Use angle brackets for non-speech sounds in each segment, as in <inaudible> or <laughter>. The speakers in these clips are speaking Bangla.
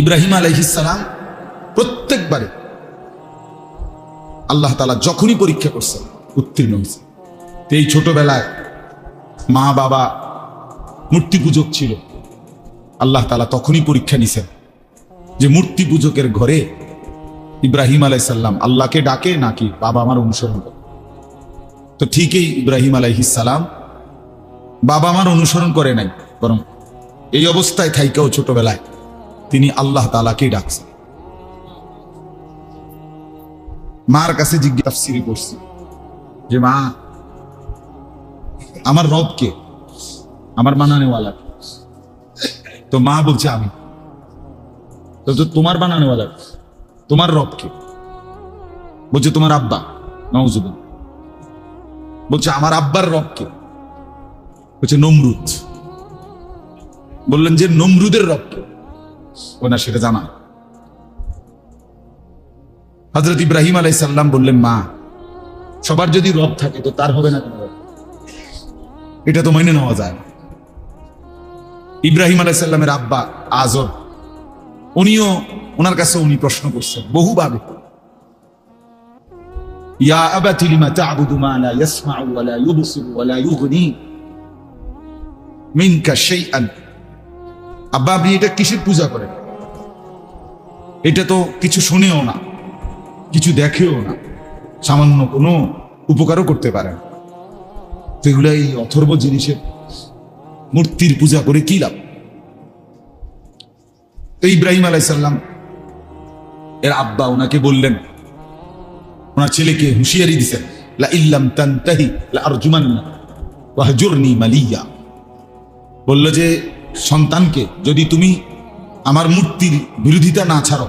ইব্রাহিম আলহিসাম প্রত্যেকবারে আল্লাহ তালা যখনই পরীক্ষা করছেন, উত্তীর্ণ হয়েছে এই ছোটবেলায় মা বাবা মূর্তি পূজক ছিল। আল্লাহ তালা তখনই পরীক্ষা নিছেন যে মূর্তি পূজকের ঘরে ইব্রাহিম আলাইসাল্লাম আল্লাহকে ডাকে নাকি বাবা আমার অনুসরণ করে। তো ঠিকই ইব্রাহিম আলাইহিসাল্লাম বাবা আমার অনুসরণ করে নাই, বরং এই অবস্থায় থাইকাও ছোটবেলায় তিনি আল্লাহ তালাকেই ডাকছেন। মার কাছে জিজ্ঞাসা করছি যে, মা, আমার রব কে? আমার বানানেওয়ালা? তো মা বলছে, আমি। তো তোমার বানানেওয়ালা? তোমার রব কে? বলছে, তোমার আব্বা। নওজুবিন বলছে, আমার আব্বার রব কে? বলছে, নমরুদ। বললেন যে, নমরুদের রব কে? ওনার সেটা জানা। হজরত ইব্রাহিম আলাই সাল্লাম বললেন, মা, সবার যদি রব থাকে তো তার হবে না এটা তো মেনে নেওয়া যায় ইব্রাহিম আলাই সাল্লামের আব্বা আজর, উনিও ওনার কাছে উনি প্রশ্ন করছেন বহুভাবে ইয়া আব্বা, আপনি এটা কিসের পূজা করেন? এটা তো কিছু শুনেও না, কিছু দেখেও না, সামান্য কোনো উপকারও করতে পারে না। তো এগুলো এই অথর্ব জিনিসের মূর্তির পূজা করে কি লাভ? তো ইব্রাহিম আলাইসাল্লাম এর আব্বা ওনাকে বললেন, ওনার ছেলেকে হুঁশিয়ারি দিছেন, লা ইল্লাম তানতাহি লা আরজুমান্না ওয়াহজুরনি মালিয়া। বলল যে সন্তানকে যদি তুমি আমার মূর্তির বিরোধিতা না ছাড়ো,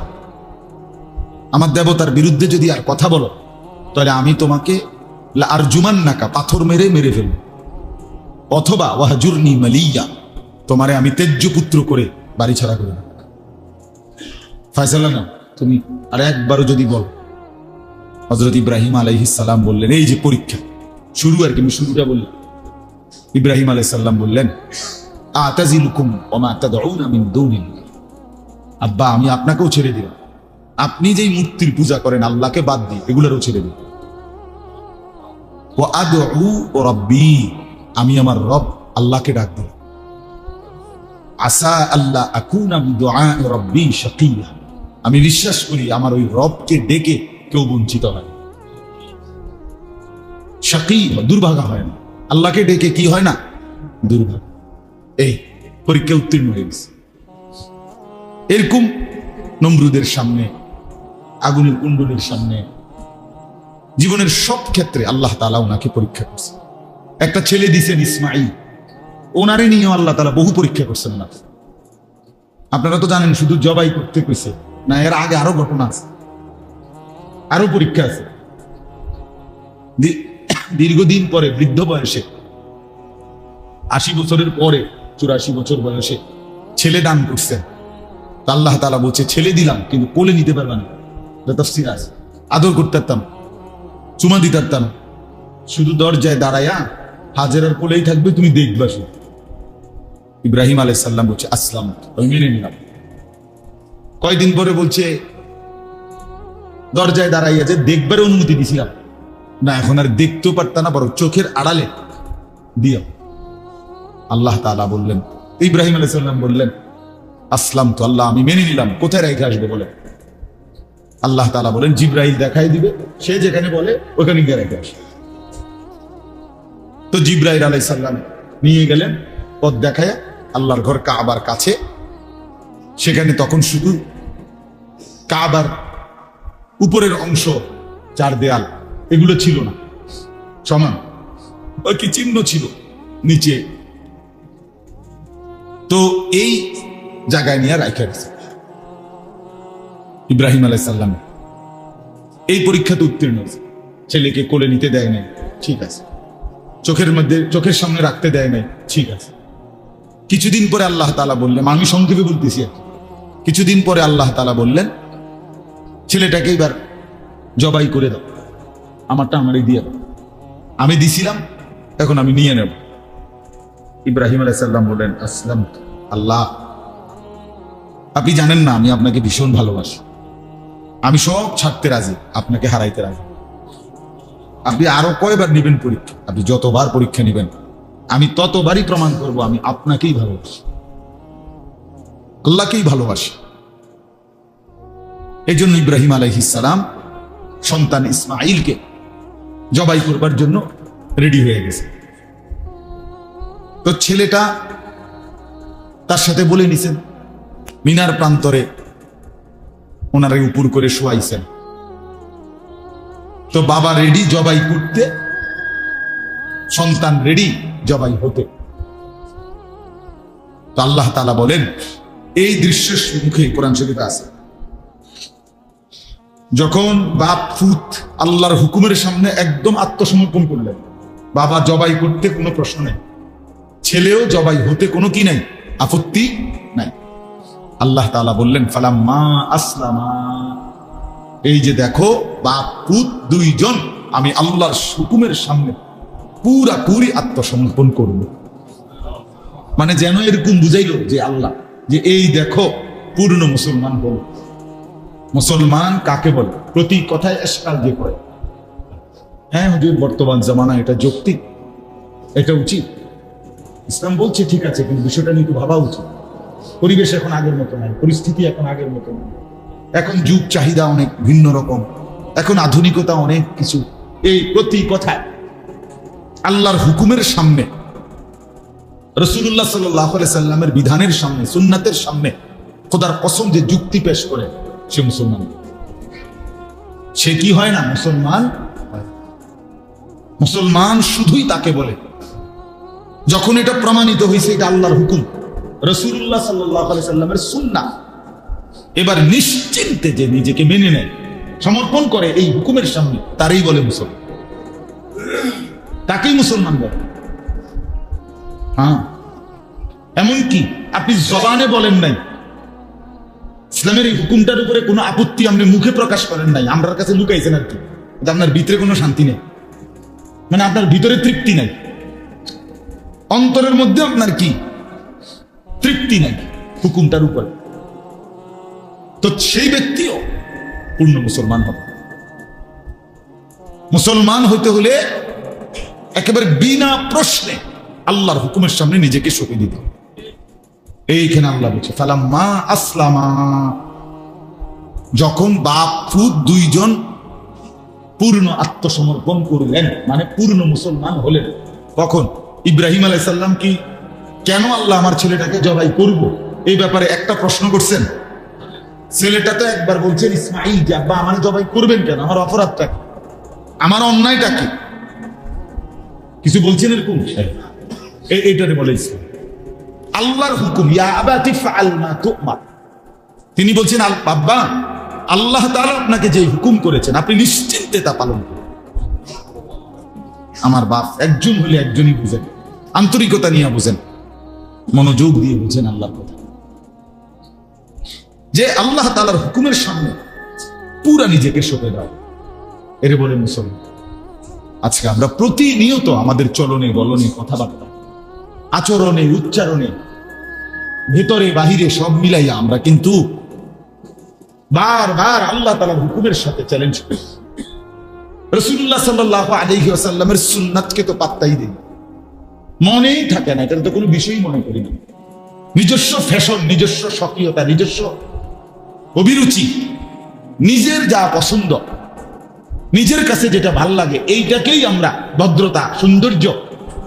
আমার দেবতার বিরুদ্ধে যদি আর কথা বলো, তাহলে আমি তোমাকে লা আরজুমান নাকা পাথর মেরে মেরে ফেলব অথবা ওয়াহজুরনি মালিয়া, তোমারে আমি তেজ্য পুত্র করে বাড়ি ছাড়া করে। ফয়সালা না তুমি আর একবারও যদি বল হজরত ইব্রাহিম আলাইহিস সালাম বললেন, এই যে পরীক্ষা, শুরু আর কি, আমি শুরুটা বললাম ইব্রাহিম আলাইহিস সালাম বললেন আতাজিলুকুম ওমা তাদউনা মিন দুনিল্লাহ। আব্বা, আমি আপনাকেও ছেড়ে দিলাম। আপনি যেই মূর্তির পূজা করেন, আল্লাহকে বাদ দিয়ে এগুলোরও ছেড়ে দিন ও আদউ ও রব্বি, আমি আমার রব আল্লাহকে ডাক দিলাম। আসা আল্লাহ আকুনা বিদুআ রব্বি শাকিয়া। আমি বিশ্বাস করি আমার ওই রবকে ডেকে কেউ বঞ্চিত হয় শাকি দুর্ভাগা হয় না। আল্লাহকে ডেকে কি হয় না? দুর্ভাগা। এই, পরীক্ষা উত্তীর্ণ হয়ে গেছে। এরকম নমরুদের সামনে, আগুনের কুণ্ডলীর সামনে, জীবনের সব ক্ষেত্রে আল্লাহ তালা ওনাকে পরীক্ষা করছে। একটা ছেলে দিছেন ইসমাইল, ওনারে নিয়েও আল্লাহ তালা বহু পরীক্ষা করছেন না আপনারা তো জানেন, শুধু জবাই করতে কইছে, না, এর আগে আরও ঘটনা আছে। আরও পরীক্ষা আছে। <coughs> দীর্ঘদিন পরে, বৃদ্ধ বয়সে, আশি বছরের পরে চুরাশি বছর বয়সে ছেলে দান করছেন। আল্লাহ তালা বলছে, ছেলে দিলাম, কিন্তু কোলে নিতে পারবে না। আদর করতে পারতাম, চুমা দিতে পারতাম। শুধু দরজায় দাঁড়াইয়া হাজারের কোলেই থাকবে, তুমি দেখবা শুধু। ইব্রাহিম আলাই সাল্লাম বলছে আসলাম আমি মেনে নিলাম। কয়দিন পরে বলছে, দরজায় দাঁড়াইয়া যে দেখবার অনুমতি দিছিলাম। না, এখন আর দেখতেও পারতাম না, বরং চোখের আড়ালে। দিও। আল্লাহ তাআলা বললেন, ইব্রাহিম আলাই সাল্লাম বললেন, আসলাম তো আল্লাহ, আমি মেনে নিলাম, কোথায় রেখে আসবে বলে আল্লাহ তাআলা বলেন, জিব্রাইল দেখাই দিবে, সে যেখানে বলে, ওখানে গিয়ে রেখে আসে। তো জিব্রাইল আলাই সাল্লাম নিয়ে গেলেন, পথ দেখায় আল্লাহর ঘর কাবার কাছে। সেখানে তখন শুধু কাবার উপরের অংশ, চার দেয়াল, এগুলো ছিল না। সমান ওই কি চিহ্ন ছিল, নিচে তো এই জায়গায় নিয়ে রাখা গেছে। ইব্রাহিম আলাইসাল্লাম এই পরীক্ষাতে উত্তীর্ণ ছেলেকে কোলে নিতে দেয় নাই, ঠিক আছে। চোখের মধ্যে, চোখের সামনে রাখতে দেয় নাই, ঠিক আছে। কিছুদিন পরে আল্লাহ তালা বললেন, আমি সংক্ষেপে বলতেছি আর কিছুদিন পরে আল্লাহ তালা বললেন, ছেলেটাকে এবার জবাই করে দাও। আমারটা আমারই দিয়ে আমি দিছিলাম, এখন আমি নিয়ে নেব। ইব্রাহিম আলাইসাল্লাম বললেন, আসলাম আল্লাহ। আপনি জানেন না, আমি আপনাকে ভীষণ ভালোবাসি। আমি সব ছাড়তে রাজি, আপনাকে হারাইতে রাজি। আপনি আরও কয়বার নেবেন পরীক্ষা? আপনি যতবার পরীক্ষা নেবেন, আমি ততবারই প্রমাণ করব, আমি আপনাকেই ভালোবাসি। আল্লাহকেই ভালোবাসি। এই জন্য ইব্রাহিম আলাইহিসালাম সন্তান ইসমাইলকে জবাই করবার জন্য রেডি হয়ে গেছে। তো ছেলেটা তার সাথে বলে নিছেন, মিনার প্রান্তরে ওনারে উপর করে শোয়াইছেন। তো বাবা রেডি জবাই করতে, সন্তান রেডি জবাই হতে। তো আল্লাহ তালা বলেন, এই দৃশ্যের মুখে কোরআন শরীফে আছে। যখন বাপ ফুত আল্লাহর হুকুমের সামনে একদম আত্মসমর্পণ করলেন, বাবা জবাই করতে কোনো প্রশ্ন নেই। ছেলেও জবাই হতে কোনো কি নাই, আপত্তি নাই। আল্লাহ তাআলা বললেন, ফালাম্মা আসলামা। এই যে দেখো, বাপ, পুত দুইজন, আমি আল্লাহর হুকুমের সামনে পুরা পুরি আত্মসমর্পণ করব। মানে যেন এরকম বুঝাইল যে আল্লাহ, যে এই দেখো, পূর্ণ মুসলমান বল মুসলমান কাকে বলে? প্রতি কথায় এসকাল দিয়ে করে হ্যাঁ হুজুর, বর্তমান জামানা এটা যৌক্তিক, এটা উচিত। ইসলাম বলছে ঠিক আছে, কিন্তু বিষয়টা নিয়ে ভাবা উচিত। পরিবেশ এখন আগের মতো নাই, পরিস্থিতি এখন আগের মতো নাই। এখন যুগ চাহিদা অনেক ভিন্ন রকম, এখন আধুনিকতা অনেক কিছু। এই প্রতি কথায় আল্লাহর হুকুমের সামনে রসুল্লাহ সাল্লাহ সাল্লামের বিধানের সামনে, সুন্নাতের সামনে খোদার কসম যে যুক্তি পেশ করে, সে মুসলমান। সে কি হয় না, মুসলমান মুসলমান শুধুই তাকে বলে। যখন এটা প্রমাণিত হয়েছে, এটা আল্লাহর হুকুম। রসুল্লাহ সাল্লাহ সাল্লামের সুন্না এবার নিশ্চিন্তে যে নিজেকে মেনে নেয়, সমর্পণ করে এই হুকুমের সামনে, তারই বলে মুসলমান। তাকেই মুসলমান বলে। হ্যাঁ। এমনকি আপনি জবানে বলেন নাই, ইসলামের এই হুকুমটার উপরে কোনো আপত্তি আপনি মুখে প্রকাশ করেন নাই, আমরার কাছে লুকাইছেন আর কি। আপনার ভিতরে কোনো শান্তি নেই। মানে আপনার ভিতরে তৃপ্তি নাই। অন্তরের মধ্যে আপনার কি? তৃপ্তি নাই হুকুমটার উপরে। তো সেই ব্যক্তিও পূর্ণ মুসলমান হবে। মুসলমান হতে হলে একেবারে বিনা প্রশ্নে আল্লাহর হুকুমের সামনে নিজেকে সঁপে দিতে হবে। এইখানে আল্লাহ বলছে, ফালাম্মা আসলামা। যখন বাপ ফুত দুইজন পূর্ণ আত্মসমর্পণ করলেন মানে পূর্ণ মুসলমান হলেন, কখন? ইব্রাহিম আলাইসাল্লাম কি, কেন আল্লাহ আমার ছেলেটাকে জবাই করব? এই ব্যাপারে একটা প্রশ্ন করছেন। ছেলেটা তো একবার বলছেন ইসমাইল, যে আব্বা আমার জবাই করবেন কেন? আমার অপরাধটা কি? আমার অন্যায়টা কি? কিছু বলছেন এরকম? এই- এইটারে বলে ইসলাম আল্লাহর হুকুম তিনি বলছেন, আল বাব্বা আল্লাহ তাআলা আপনাকে যে হুকুম করেছেন, আপনি নিশ্চিন্তে তা পালন করুন। আমার বাপ একজন হলে একজনই বুঝেন আন্তরিকতা নিয়ে বুঝেন। মনোযোগ দিয়ে বুঝেন আল্লাহর কথা। যে আল্লাহ তাআলার হুকুমের সামনে পুরা নিজেকে সঁপে দাও এর বলে মুসলমান, আজকে আমরা প্রতিনিয়ত আমাদের চলনে বলনে কথাবার্তা, আচরণে, উচ্চারণে, ভেতরে, বাহিরে সব মিলাইয়া আমরা কিন্তু বারবার আল্লাহ তালার হুকুমের সাথে চ্যালেঞ্জ করি। রসুল্লাহ সাল্লাহ আলহি আসাল্লামের তো পাত্তাই দিই। মনেই থাকে না এটা তো কোনো বিষয়ই মনে করি না। নিজস্ব ফ্যাশন নিজস্ব সক্রিয়তা নিজস্ব অভিরুচি, নিজের যা পছন্দ, নিজের কাছে যেটা ভালো লাগে, এইটাকেই আমরা ভদ্রতা, সৌন্দর্য,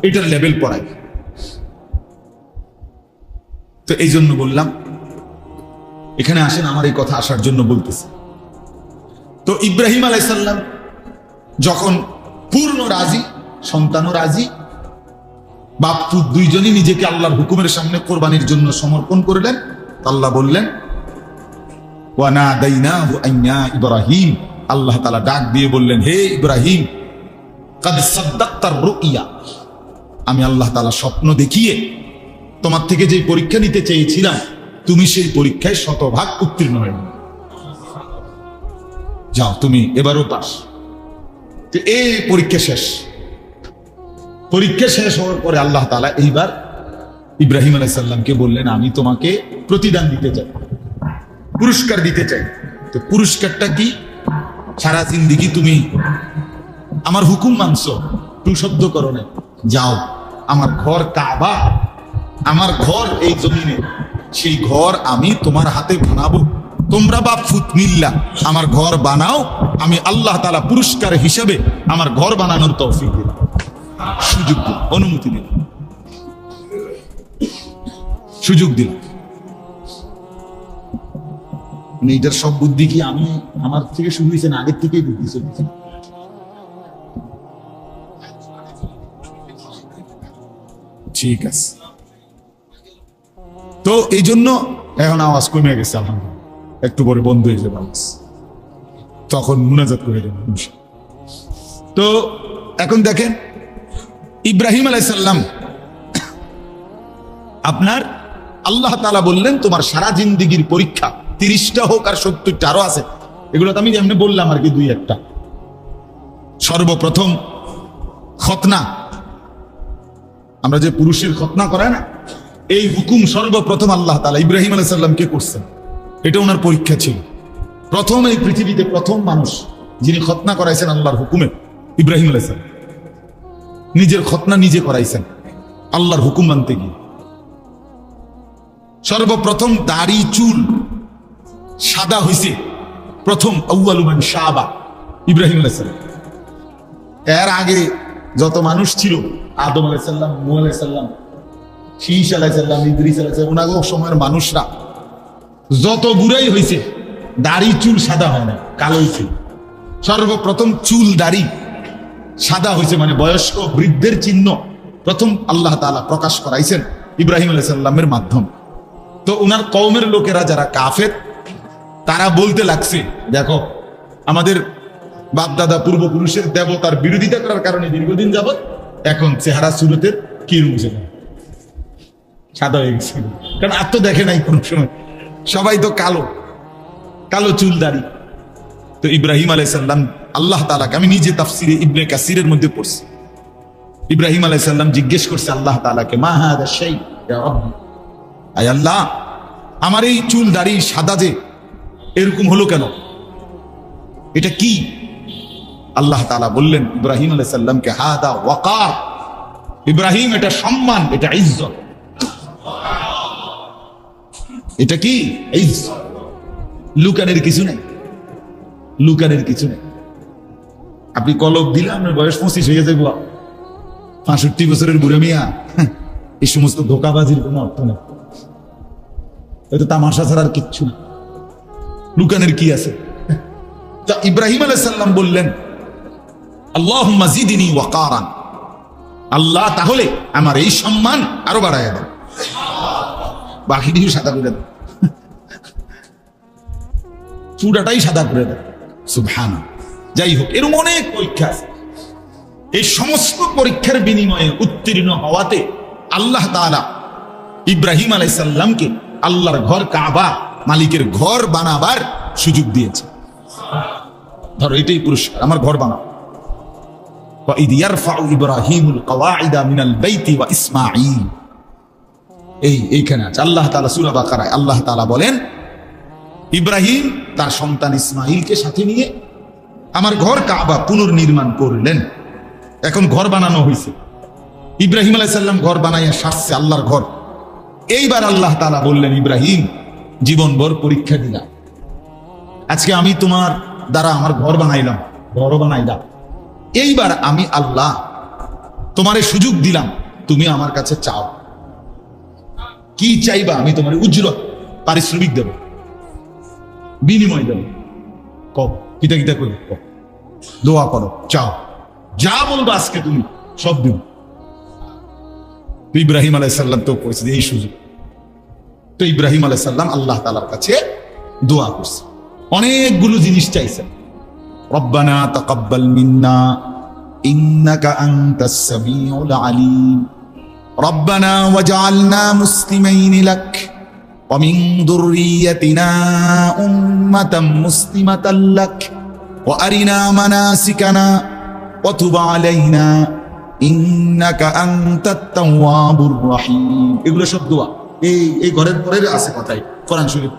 এটার লেভেল পড়াই তো এই জন্য বললাম, এখানে আসেন, আমার এই কথা আসার জন্য বলতেছি। তো ইব্রাহিম আলাইসাল্লাম যখন পূর্ণ রাজি, সন্তানও রাজি বাপ পুত দুইজনই নিজেকে আল্লাহর হুকুমের সামনে কোরবানির জন্য সমর্পণ করলেন। আল্লাহ বললেন ওয়ানা দাইনাহু আইয়া ইব্রাহিম। আল্লাহ তাআলা ডাক দিয়ে বললেন, হে ইব্রাহিম আমি আল্লাহ তাআলা স্বপ্ন দেখিয়ে তোমার থেকে যে পরীক্ষা নিতে চেয়েছিলাম, তুমি সেই পরীক্ষায় শতভাগ উত্তীর্ণ হয়ে যাও, তুমি এবারও পাস। এই পরীক্ষা শেষ। পরীক্ষা শেষ হওয়ার পরে আল্লাহ তালা এইবার ইব্রাহিম আলাইসাল্লামকে বললেন, আমি তোমাকে প্রতিদান দিতে চাই, পুরস্কার দিতে চাই। তো পুরস্কারটা কি? সারা জিন্দিগি তুমি আমার হুকুম মানছো টু শব্দ করো না যাও, আমার ঘর কাবা, আমার ঘর এই জমিনে, সেই ঘর আমি তোমার হাতে বানাবো। তোমরা বা ফুতমিল্লা আমার ঘর বানাও, আমি আল্লাহ তালা পুরস্কার হিসেবে আমার ঘর বানানোর তৌফিক দিলাম। সুযোগ দিল অনুমতি দিল সুযোগ দিল মানে এটার সব বুদ্ধি কি আমি আমার থেকে শুরু হয়েছে না আগের থেকেই বুদ্ধি চলছে ঠিক আছে। তো এই জন্য এখন আওয়াজ কমে গেছে, আলহামদুলিল্লাহ। একটু পরে বন্ধ হয়ে যাবে আওয়াজ। তখন মুনাজাত করে দেবেন তো এখন দেখেন ইব্রাহিম আলাইসাল্লাম। আপনার আল্লাহ তালা বললেন, তোমার সারা জিন্দিগির পরীক্ষা তিরিশটা হোক আর সত্তরটা আরও আছে। এগুলো তো আমি যেমনি বললাম আর কি, দুই একটা। সর্বপ্রথম খতনা আমরা যে পুরুষের খতনা করায় না, এই হুকুম সর্বপ্রথম আল্লাহ তালা ইব্রাহিম আলাইসাল্লামকে করছেন। এটা ওনার পরীক্ষা ছিল। প্রথম এই পৃথিবীতে প্রথম মানুষ যিনি খতনা করাইছেন আল্লাহর হুকুমে ইব্রাহিম আলাইসাল্লাম। নিজের খতনা নিজে করাইছেন। আল্লাহর হুকুম মানতে গিয়ে। সর্বপ্রথম দাড়ি, চুল সাদা হইছে। প্রথম আউ্বালুমান শাহবা ইব্রাহিম এর আগে যত মানুষ ছিল, আদম আলাইসাল্লাম নু আলাইসাল্লাম শীষ আলাইসাল্লাম ইদ্রিস আলাইসাল্লাম ওনাগো সময়ের মানুষরা যত বুড়াই হয়েছে দাড়ি, চুল সাদা হয় না কালো হয়েছে সর্বপ্রথম চুল দাড়ি সাদা হয়েছে মানে বয়স্ক বৃদ্ধের চিহ্ন। প্রথম আল্লাহ তাআলা প্রকাশ করাইছেন ইব্রাহিম আলাইসাল্লামের মাধ্যম। তো ওনার কওমের লোকেরা যারা কাফের, তারা বলতে লাগছে, দেখো, আমাদের বাপদাদা পূর্বপুরুষের দেবতার বিরোধিতা করার কারণে দীর্ঘদিন যাবত এখন চেহারা সুরতের কি রুমছে সাদা হয়ে গেছে। কারণ আর তো দেখে নাই কোনো সময়। সবাই তো কালো কালো চুল দাড়ি তো ইব্রাহিম আলাইসাল্লাম আল্লাহ তালাকে আমি নিজে তাফসিরে ইবনে কাসিরের মধ্যে পড়ছি। ইব্রাহিম আলাইসাল্লাম জিজ্ঞেস করছে, আল্লাহ তালাকে মা আল্লাহ, আমার এই চুল, দাড়ি, সাদা যে, এরকম হলো কেন? এটা কি? আল্লাহ তালা বললেন, ইব্রাহিম আলাইসাল্লামকে হাদা ওয়াকার। ইব্রাহিম, এটা সম্মান, এটা ইজ্জত। এটা কি? লুকানের কিছু নেই। লুকানের কিছু নেই। আপনি কলব দিলে আপনার বয়স পঁচিশ হয়ে যাবে পাঁষট্টি বছরের বুড়ে মিয়া এই সমস্ত ধোকাবাজির কোনো অর্থ নেই। হয়তো তামাশা ছাড়া আর কিচ্ছু না। লুকানের কি আছে? তা ইব্রাহিম আলাইসাল্লাম বললেন আল্লাহ মাজিদিনী ওয়াকারান। আল্লাহ তাহলে আমার এই সম্মান আরও বাড়ায় দেন বাকি কিছু সাদা করে দেন চুড়াটাই সাদা করে দেন সুবহান যাই হোক, এরকম অনেক পরীক্ষা আছে। এই সমস্ত পরীক্ষার বিনিময়ে উত্তীর্ণ হওয়াতে আল্লাহ তালা ইব্রাহিম আলাইসাল্লামকে আল্লাহর ঘর কাবা মালিকের ঘর বানাবার সুযোগ দিয়েছে। ধরো, এটাই পুরস্কার, আমার ঘর বানাও। আল্লাহ বলেন, ইব্রাহিম তার সন্তান ইসমাইলকে সাথে নিয়ে আমার ঘর কাবা পুনর্নির্মাণ করলেন। এখন ঘর বানানো হয়েছে ইব্রাহিম আলাইসাল্লাম ঘর বানাইয়া সারছে আল্লাহর ঘর। এইবার আল্লাহ তাআলা বললেন, ইব্রাহিম, জীবনভর পরীক্ষা দিলাম আজকে আমি তোমার দ্বারা আমার ঘর বানাইলাম ঘর বানাইলাম। এইবার আমি আল্লাহ তোমারে সুযোগ দিলাম, তুমি আমার কাছে চাও। কি চাইবা আমি তোমার উজ্জ্বল পারিশ্রমিক দেব, বিনিময় দেব। কও। কিতা কিটা করে দোয়া করো, চাও। যা বলব আজকে তুমি, সব দিব। ইব্রাহিম আলাইসাল্লাম তো করেছে এই সুযোগ। তো ইব্রাহিম আলাইসাল্লাম আল্লাহ তালার কাছে দোয়া করছে। অনেকগুলো জিনিস চাইছে। রব্বানা তাকাব্বাল মিন্না, ইন্নাকা আনতাস সামিউল আলিম। রব্বানা ওয়াজআলনা মুসলিমাইন লাক। ومن ذريتنا أمة مسلمة لك وأرنا مناسكنا وتب علينا إنك أنت التواب الرحيم এগুলো সব দোয়া এই এই ঘরের পরের আছে কথাই কোরআন শরীফ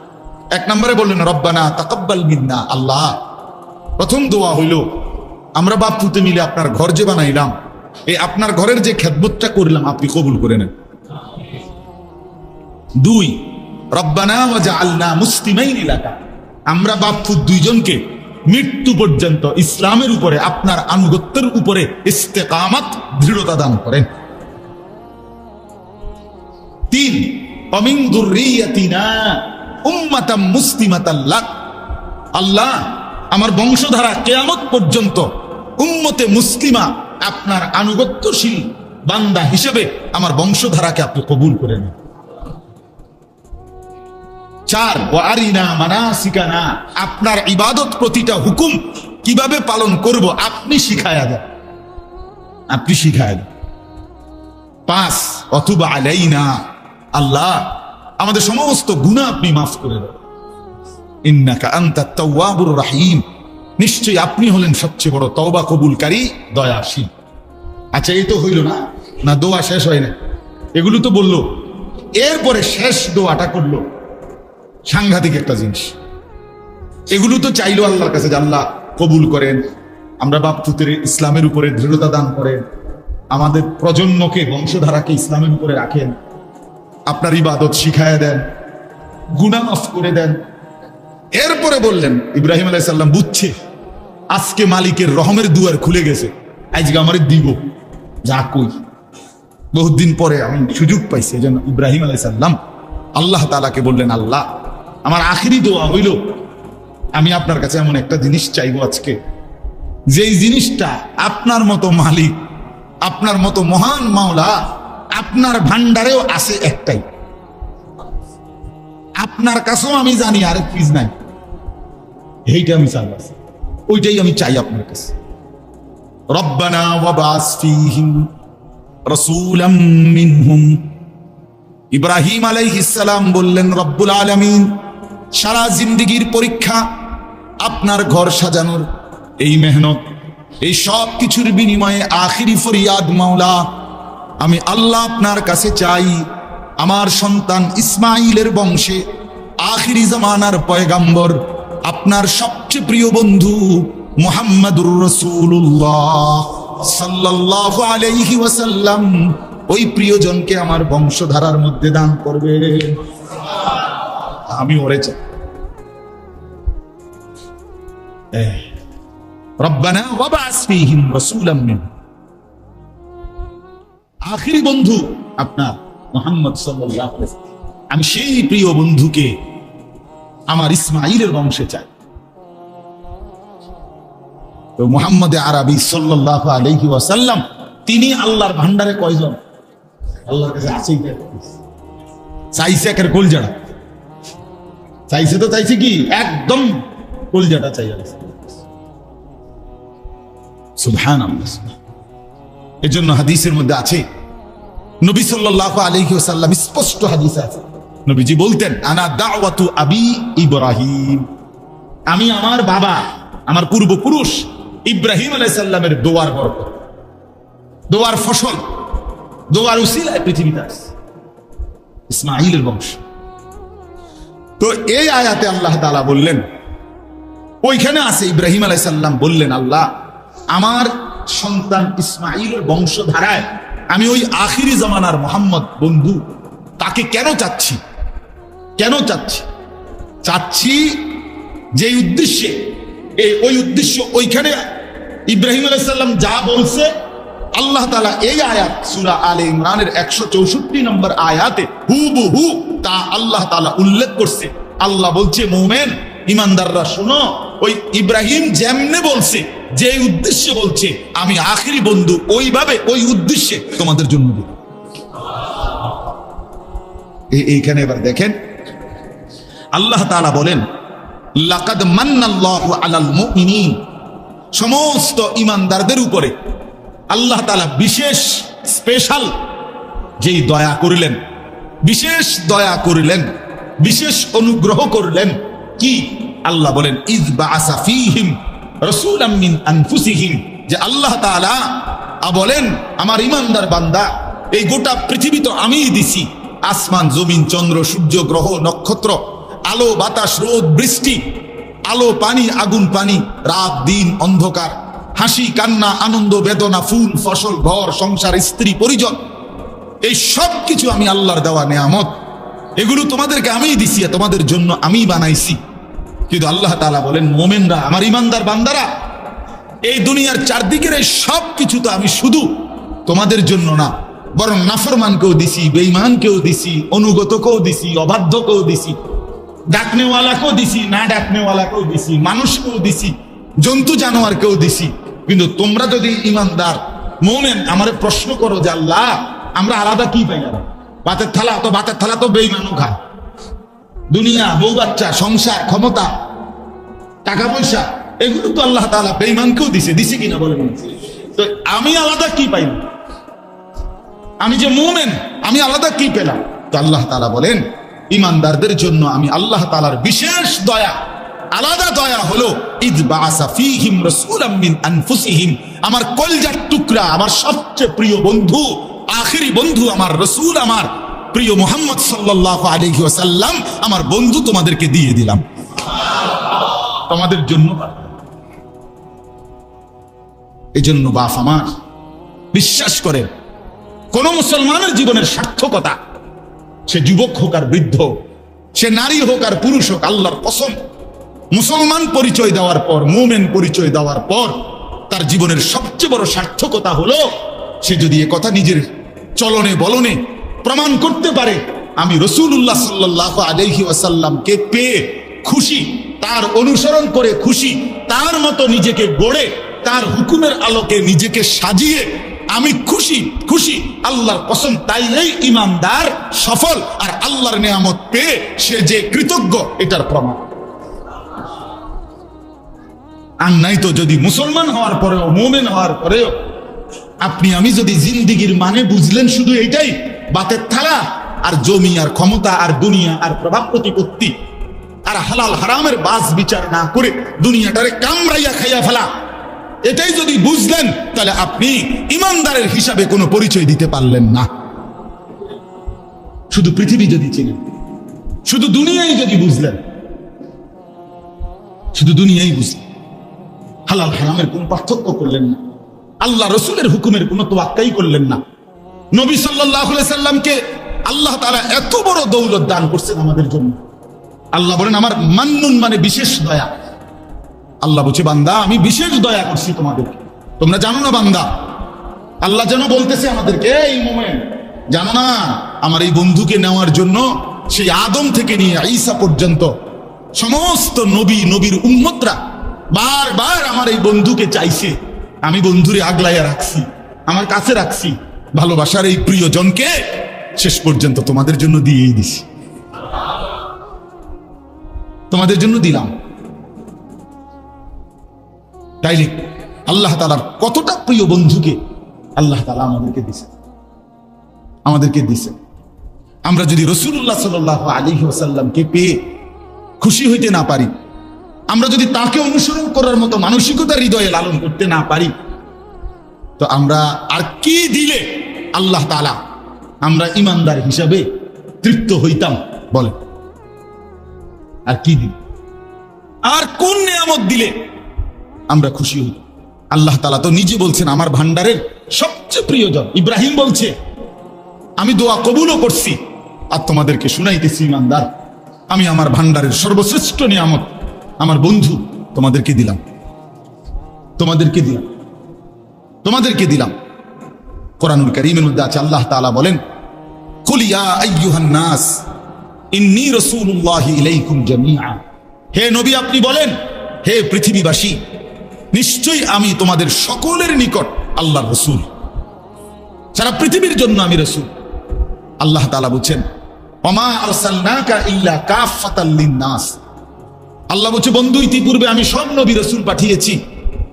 এক নম্বরে বললেন রব্বানা তাকাব্বাল মিন্না আল্লাহ প্রথম দোয়া হইল আমরা বাপ পুতে মিলে আপনার ঘর যে বানাইলাম এই আপনার ঘরের যে খেদমতটা করলাম আপনি কবুল করে নেন দুই রব্বানা আল্লাহ মুসলিমাইন এলাকা আমরা বাপ্পু দুইজনকে মৃত্যু পর্যন্ত ইসলামের উপরে, আপনার আনুগত্যের উপরে ইস্তেকামাত দৃঢ়তা দান করেন। তিন আল্লাহ, আমার বংশধারা কেয়ামত পর্যন্ত উম্মতে মুসলিমা আপনার আনুগত্যশীল বান্দা হিসেবে আমার বংশধারাকে আপনি কবুল করে নেন। চার ও আরিনা মানাসিকানা। আপনার ইবাদত প্রতিটা হুকুম কীভাবে পালন করব আপনি শিখায়া দেন। আপনি শিখায়া দেন। পাঁচ অথবা আলাইনা। আল্লাহ আমাদের সমস্ত গুণা আপনি মাফ করে দেন। ইন্নাকা আনতা তাওয়াবুর রাহিম। নিশ্চয়ই আপনি হলেন সবচেয়ে বড় তওবা কবুলকারী, দয়াশীল। আচ্ছা এই তো হইল না? না, দোয়া শেষ হয় না এগুলো তো বলল। এরপরে শেষ দোয়াটা করল। সাংঘাতিক একটা জিনিস। এগুলো তো চাইলো আল্লাহর কাছে যে আল্লাহ কবুল করেন। আমরা বাপচুতের ইসলামের উপরে দৃঢ়তা দান করেন। আমাদের প্রজন্মকে, বংশধারাকে ইসলামের উপরে রাখেন। আপনার ইবাদত শিখায় দেন। গুনাহ মাফ করে দেন। এরপরে বললেন, ইব্রাহিম আলাইসাল্লাম বুঝছে, আজকে মালিকের রহমের দুয়ার খুলে গেছে। আজকে আমার দিব। যা কই। বহুত দিন পরে আমি সুযোগ পাইছি জন্য ইব্রাহিম আলাইসাল্লাম আল্লাহ তালাকে বললেন, আল্লাহ আমার আখিরি দোয়া হইল, আমি আপনার কাছে এমন একটা জিনিস চাইব আজকে। যেই জিনিসটা আপনার মতো মালিক, আপনার মতো মহান মাওলা, আপনার ভান্ডারেও আছে একটাই। আপনার কাছেও আমি জানি আরেক পিস নাই। এইটা আমি চাই ওইটাই আমি চাই আপনার কাছে। রব্বানা ওয়াবাস ফীহিম রাসূলাম মিনহুম। ইব্রাহিম আলাইহিসসালাম বললেন, রব্বুল আলামিন সারা জিন্দিগির পরীক্ষা আপনার ঘর সাজানোর এই মেহনত, এই সব কিছুর বিনিময়ে আখিরি ফরিয়াদ মাওলা, আমি আল্লাহ আপনার কাছে চাই, আমার সন্তান ইসমাইলের বংশে আখিরি জামানার পয়গাম্বর, আপনার সবচেয়ে প্রিয় বন্ধু মুহাম্মাদুর রসুল্লাহ সাল্লাল্লাহু আলাইহি ওয়াসাল্লাম, ওই প্রিয়জনকে আমার বংশধারার মধ্যে দান করবে আমি ওরে চাই। আখিরি বন্ধু আপনার মোহাম্মদ আমি সেই প্রিয় বন্ধুকে আমার ইসমাইলের বংশে চাই। মোহাম্মদ আরবি সাল্লাল্লাহু আলাইহি ওয়াসাল্লাম, তিনি আল্লাহর ভান্ডারে কয়জন? আল্লাহর কাছে আছেই কলজাড়া। চাইছে তো চাইছে কি? একদম কলজাটা চাই সুবহান এর জন্য হাদিসের মধ্যে আছে, নবী সাল্লাল্লাহু আলাইহি ওয়াসাল্লাম, স্পষ্ট হাদিস আছে। নবীজি বলতেন, আনা দাওয়াতু আবি ইব্রাহিম। আমি আমার বাবা, আমার পূর্বপুরুষ ইব্রাহিম আলাইহিস সাল্লামের দোয়ার বরকত, দোয়ার ফসল, দোয়ার উসিলায় পৃথিবীতে আসছে ইসমাইলের বংশ। তো এই আয়াতে আল্লাহ তালা বললেন, ওইখানে আছে ইব্রাহিম আলাইসাল্লাম বললেন, আল্লাহ, আমার সন্তান ইসমাইলের বংশধারায় আমি ওই আখিরি জামানার মোহাম্মদ বন্ধু, তাকে কেন চাচ্ছি? কেন চাচ্ছি? চাচ্ছি যে উদ্দেশ্যে, এই ওই উদ্দেশ্য ওইখানে ইব্রাহিম আলাইসাল্লাম যা বলছে আল্লাহ তালা এই আয়াত সুরা আলে ইমরানের একশো চৌষট্টি নম্বর আয়াতে হুবহু তা আল্লাহ তালা উল্লেখ করছে। আল্লাহ বলছে, মোমেন, ইমানদাররা শোনো, ওই ইব্রাহিম যেমনে বলছে যে উদ্দেশ্যে বলছে, আমি আখিরি বন্ধু, ওইভাবে ওই উদ্দেশ্যে তোমাদের জন্য এইখানে এবার দেখেন, আল্লাহ তাআলা বলেন, লাকাদ মান্নাল্লাহু আলাল মুমিনিন। সমস্ত ইমানদারদের উপরে আল্লাহ তাআলা বিশেষ স্পেশাল যেই দয়া করিলেন, বিশেষ দয়া করিলেন, বিশেষ অনুগ্রহ করলেন, কি? আল্লাহ বলেন ইজ বাআসা ফীহিম রাসূলাম মিন আনফুসিহিম। যে আল্লাহ তাআলা বলেন, আমার ইমানদার বান্দা, এই গোটা পৃথিবী তো আমিই দিছি। আসমান, জমিন, চন্দ্র, সূর্য, গ্রহ, নক্ষত্র, আলো, বাতাস, রোদ, বৃষ্টি, আলো, পানি, আগুন, পানি, রাত, দিন, অন্ধকার। হাসি, কান্না, আনন্দ, বেদনা, ফুল, ফসল, ঘর, সংসার, স্ত্রী, পরিজন, এই সব কিছু আমি আল্লাহর দেওয়া নেয়ামত। এগুলো তোমাদেরকে আমিই দিছি তোমাদের জন্য আমি বানাইছি। কিন্তু আল্লাহ তাআলা বলেন, মোমেনরা আমার ইমানদার বান্দারা, এই দুনিয়ার চারদিকের এই সব কিছু তো আমি শুধু তোমাদের জন্য না, বরং নাফরমানকেও দিছি, বেঈমানকেও দিছি, অনুগতকেও দিছি, অবাধ্যকেও দিছি, ডাকনেওয়ালাকেও দিছি, না ডাকনেওয়ালাকেও দিছি, মানুষকেও দিছি, জন্তু জানোয়ারকেও দিছি। কিন্তু তোমরা যদি ইমানদার, মোমেন, আমারে প্রশ্ন করো যে আল্লাহ, আমরা আলাদা কি পাই না ভাতের থালা তো বাতের থালা তো বেইমানও খায় দুনিয়া, বউ বাচ্চা, সংসার, ক্ষমতা, টাকা পয়সা, এগুলো তো আল্লাহ তালা বেইমানকেও দিছে। দিছে কিনা বলেন তো আমি আলাদা কি পাইলাম আমি যে মুমেন, আমি আলাদা কি পেলাম? তো আল্লাহ তালা বলেন, ইমানদারদের জন্য আমি আল্লাহ তালার বিশেষ দয়া আলাদা দয়া হলো, ইদ বাসা ফীহিম মিন আনফুসিহিম। আমার কলজার টুকরা, আমার সবচেয়ে প্রিয় বন্ধু, আখেরি বন্ধু আমার রসূল আমার। প্রিয় মোহাম্মদ সাল্লাল্লাহু আলাইহি ওয়াসাল্লাম, আমার বন্ধু তোমাদেরকে দিয়ে দিলাম। তোমাদের জন্য এই জন্য বাপ আমার, বিশ্বাস করেন, কোন মুসলমানের জীবনের সার্থকতা, সে যুবক হোক আর বৃদ্ধ সে নারী হোক আর পুরুষ হোক, আল্লাহর কসম মুসলমান পরিচয় দেওয়ার পর, মুমেন পরিচয় দেওয়ার পর, তার জীবনের সবচেয়ে বড় সার্থকতা হলো, সে যদি এ কথা নিজের চলনে বলনে প্রমাণ করতে পারে, আমি রসুল্লাহ সাল্লাহ আলহি ওয়াসাল্লামকে পেয়ে খুশি, তার অনুসরণ করে খুশি, তার মতো নিজেকে গড়ে, তার হুকুমের আলোকে নিজেকে সাজিয়ে, আমি খুশি খুশি, আল্লাহর কসম তাই এই ইমানদার, সফল, আর আল্লাহর নিয়ামত পেয়ে সে যে কৃতজ্ঞ, এটার প্রমাণ। আর নাই তো যদি মুসলমান হওয়ার পরেও, মোমেন হওয়ার পরেও, আপনি আমি যদি জিন্দিগির মানে বুঝলেন শুধু এইটাই, বাতের থালা আর জমি আর ক্ষমতা আর দুনিয়া আর প্রভাব প্রতিপত্তি, আর হালাল হারামের বাস বিচার না করে দুনিয়াটারে কামড়াইয়া খাইয়া ফেলা, এটাই যদি বুঝলেন, তাহলে আপনি ইমানদারের হিসাবে কোনো পরিচয় দিতে পারলেন না। শুধু পৃথিবী যদি চিনেন, শুধু দুনিয়াই যদি বুঝলেন, শুধু দুনিয়াই বুঝলেন। হালাল হারামের কোন পার্থক্য করলেন না। আল্লাহ রসুলের হুকুমের কোনো তোয়াক্কাই করলেন না। নবী সাল্লাহ সাল্লামকে আল্লাহ তারা এত বড় দৌলত দান করছেন আমাদের জন্য। আল্লাহ বলেন, আমার মান্নুন মানে বিশেষ দয়া। আল্লাহ বলছে, বান্দা, আমি বিশেষ দয়া করছি তোমাদেরকে। তোমরা জানো না, বান্দা? আল্লাহ যেন বলতেছে আমাদেরকে, এই মোমেন্ট জানো না, আমার এই বন্ধুকে নেওয়ার জন্য সেই আদম থেকে নিয়ে ঈসা পর্যন্ত সমস্ত নবী, নবীর উম্মতরা বারবার আমার এই বন্ধুকে চাইছে, আমি বন্ধুরে আগলাইয়া রাখছি, আমার কাছে রাখছি, ভালোবাসার এই প্রিয়জনকে শেষ পর্যন্ত তোমাদের জন্য দিয়েই দিছি। তোমাদের জন্য দিলাম। তাইলে আল্লাহ তালার কতটা প্রিয় বন্ধুকে আল্লাহ তালা আমাদেরকে দিছে? আমাদেরকে দিছে। আমরা যদি রসুল্লাহ সাল আলী ওসাল্লামকে পেয়ে খুশি হইতে না পারি আমরা যদি তাকে অনুসরণ করার মতো মানসিকতা হৃদয়ে লালন করতে না পারি, তো আমরা আর কি দিলে আল্লাহ তালা আমরা ইমানদার হিসাবে তৃপ্ত হইতাম বলে আর কি দিল? আর কোন নিয়ামত দিলে আমরা খুশি হই? আল্লাহ তালা তো নিজে বলছেন, আমার ভান্ডারের সবচেয়ে প্রিয়জন ইব্রাহিম বলছে, আমি দোয়া কবুলও করছি আর তোমাদেরকে শুনাইতেছি ইমানদার আমি আমার ভান্ডারের সর্বশ্রেষ্ঠ নিয়ামত আমার বন্ধু, তোমাদেরকে দিলাম। তোমাদেরকে দিলাম। তোমাদেরকে দিলাম। কোরআনুল করিমের মধ্যে আছে, আল্লাহ তাআলা বলেন নাস, ইন্নী জামিআ। হে নবী, আপনি বলেন, হে পৃথিবীবাসী, নিশ্চয়ই আমি তোমাদের সকলের নিকট আল্লাহর রসুল। সারা পৃথিবীর জন্য আমি রসুল। আল্লাহ তাআলা বলছেন আরসালনাকা ইল্লা কাফাতাল লিন-নাস। আল্লাহ বলছে, বন্ধু, ইতিপূর্বে আমি সব নবী রসুল পাঠিয়েছি।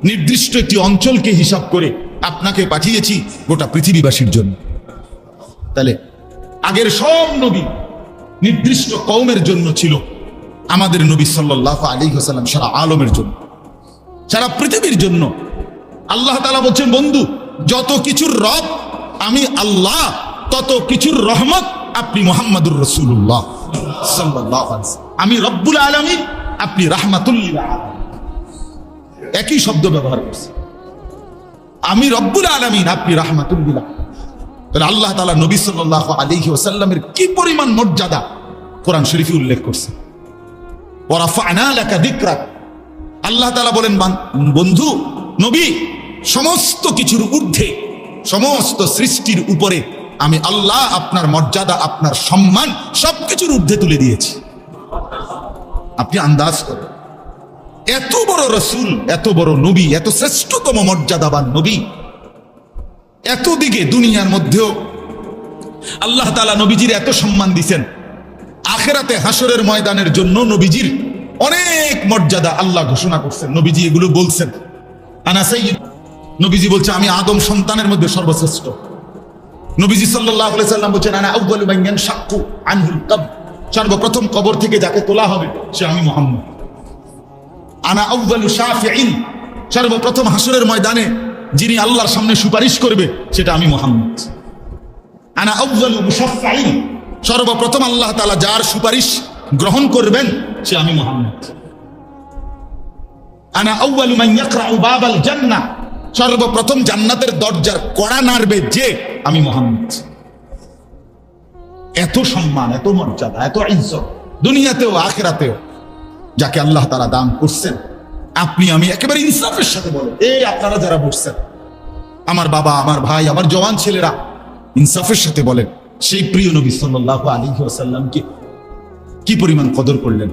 নির্দিষ্ট একটি অঞ্চলকে হিসাব করে আপনাকে পাঠিয়েছি গোটা পৃথিবীবাসীর জন্য। তাহলে, আগের সব নবী নির্দিষ্ট কৌমের জন্য ছিল আমাদের নবী সাল্লাহ আলী হাসাল্লাম সারা আলমের জন্য। সারা পৃথিবীর জন্য। আল্লাহ তালা বলছেন, বন্ধু, যত কিছুর রব আমি আল্লাহ, তত কিছুর রহমত আপনি মোহাম্মদুর রসুল্লাহ সাল্লাহ আমি রব্বুল আলমিন আপনি রাহমাতুল্লিল একই শব্দ ব্যবহার করছে আমি রব্বুল আলমিন, আপনি রাহমাতুল্লিল। তাহলে আল্লাহ তালা নবী সাল্লাহ আলিহি ওসাল্লামের কি পরিমাণ মর্যাদা কোরআন শরীফে উল্লেখ করছে ওরাফানা লেখা দিকরাক আল্লাহ তালা বলেন বন্ধু, নবী, সমস্ত কিছুর ঊর্ধ্বে, সমস্ত সৃষ্টির উপরে আমি আল্লাহ আপনার মর্যাদা, আপনার সম্মান সবকিছুর ঊর্ধ্বে তুলে দিয়েছি। আপনি আন্দাজ করেন। এত বড় রসুল, এত বড় নবী, এত শ্রেষ্ঠতম মর্যাদাবান নবী, এত দিকে দুনিয়ার মধ্যেও আল্লাহ তালা নবীজির এত সম্মান দিছেন। আখেরাতে হাসরের ময়দানের জন্য নবীজির অনেক মর্যাদা আল্লাহ ঘোষণা করছেন। নবীজি এগুলো বলছেন। আনা সাইয়্যিদ, নবীজি বলছে, আমি আদম সন্তানের মধ্যে সর্বশ্রেষ্ঠ। নবীজি আলাইহি সাল্লাম বলছেন, আনা মান ইয়ানশাক্কু আনহুল কব সর্বপ্রথম কবর থেকে যাকে তোলা হবে, সে আমি মুহাম্মদ। আনা আউয়ালু শাফিঈন, সর্বপ্রথম হাসরের ময়দানে যিনি আল্লাহর সামনে সুপারিশ করবে, সেটা আমি মুহাম্মদ। আনা আউয়ালু মুশাফফাইন সর্বপ্রথম আল্লাহ তাআলা যার সুপারিশ গ্রহণ করবেন, সে আমি মোহাম্মদ। আনা আউয়ালু মান ইয়াকরাউ বাবাল জান্নাহ, সর্বপ্রথম জান্নাতের দরজার কড়া নাড়বে যে আমি মুহাম্মদ। এত সম্মান, এত মর্যাদা, এত ইজ্জত দুনিয়াতেও, আখেরাতেও, যাকে আল্লাহ তারা দান করছেন। আপনি, আমি একেবারে ইনসাফের সাথে বলেন, এই আপনারা যারা বসছেন, আমার বাবা, আমার ভাই, আমার জওয়ান ছেলেরা, ইনসাফের সাথে বলেন, সেই প্রিয় নবী সাল্লাহ আলী আসাল্লামকে কি পরিমাণ কদর করলেন?